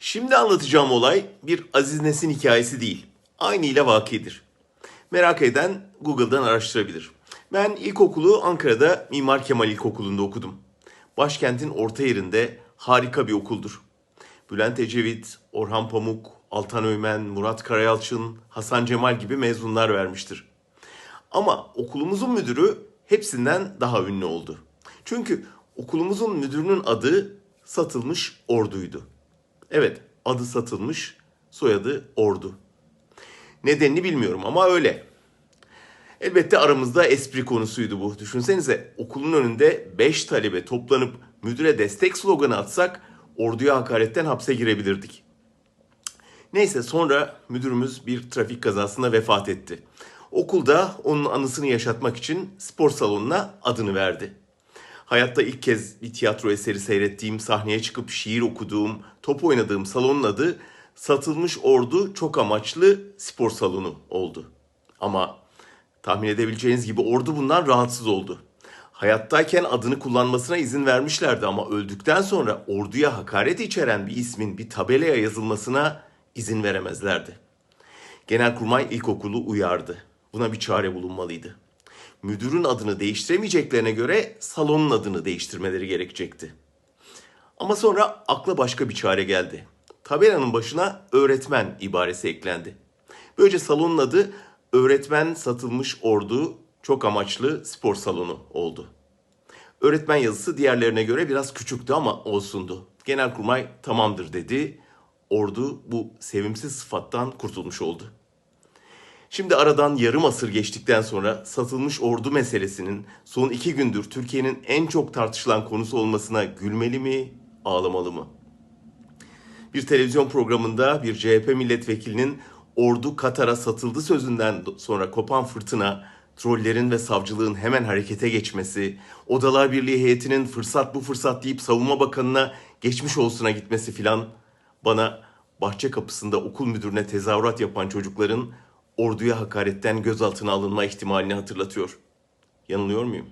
Şimdi anlatacağım olay bir Aziz Nesin hikayesi değil. Aynı ile vakidir. Merak eden Google'dan araştırabilir. Ben ilkokulu Ankara'da Mimar Kemal İlkokulu'nda okudum. Başkentin orta yerinde harika bir okuldur. Bülent Ecevit, Orhan Pamuk, Altan Öğmen, Murat Karayalçın, Hasan Cemal gibi mezunlar vermiştir. Ama okulumuzun müdürü hepsinden daha ünlü oldu. Çünkü okulumuzun müdürünün adı Satılmış Ordu'ydu. Evet, adı Satılmış, soyadı Ordu. Nedenini bilmiyorum ama öyle. Elbette aramızda espri konusuydu bu. Düşünsenize okulun önünde 5 talebe toplanıp müdüre destek sloganı atsak orduya hakaretten hapse girebilirdik. Neyse sonra müdürümüz bir trafik kazasında vefat etti. Okulda onun anısını yaşatmak için spor salonuna adını verdi. Hayatta ilk kez bir tiyatro eseri seyrettiğim, sahneye çıkıp şiir okuduğum, top oynadığım salonun adı Satılmış Ordu Çok Amaçlı Spor Salonu oldu. Ama tahmin edebileceğiniz gibi ordu bundan rahatsız oldu. Hayattayken adını kullanmasına izin vermişlerdi ama öldükten sonra orduya hakaret içeren bir ismin bir tabelaya yazılmasına izin veremezlerdi. Genelkurmay İlkokulu uyardı. Buna bir çare bulunmalıydı. Müdürün adını değiştiremeyeceklerine göre salonun adını değiştirmeleri gerekecekti. Ama sonra akla başka bir çare geldi. Tabelanın başına öğretmen ibaresi eklendi. Böylece salonun adı Öğretmen Satılmış Ordu Çok Amaçlı Spor Salonu oldu. Öğretmen yazısı diğerlerine göre biraz küçüktü ama olsundu. Genelkurmay tamamdır dedi. Ordu bu sevimsiz sıfattan kurtulmuş oldu. Şimdi aradan yarım asır geçtikten sonra satılmış ordu meselesinin son iki gündür Türkiye'nin en çok tartışılan konusu olmasına gülmeli mi, ağlamalı mı? Bir televizyon programında bir CHP milletvekilinin ordu Katar'a satıldı sözünden sonra kopan fırtına, trollerin ve savcılığın hemen harekete geçmesi, Odalar Birliği heyetinin fırsat bu fırsat deyip savunma bakanına geçmiş olsuna gitmesi filan bana bahçe kapısında okul müdürüne tezahürat yapan çocukların orduya hakaretten gözaltına alınma ihtimalini hatırlatıyor. Yanılıyor muyum?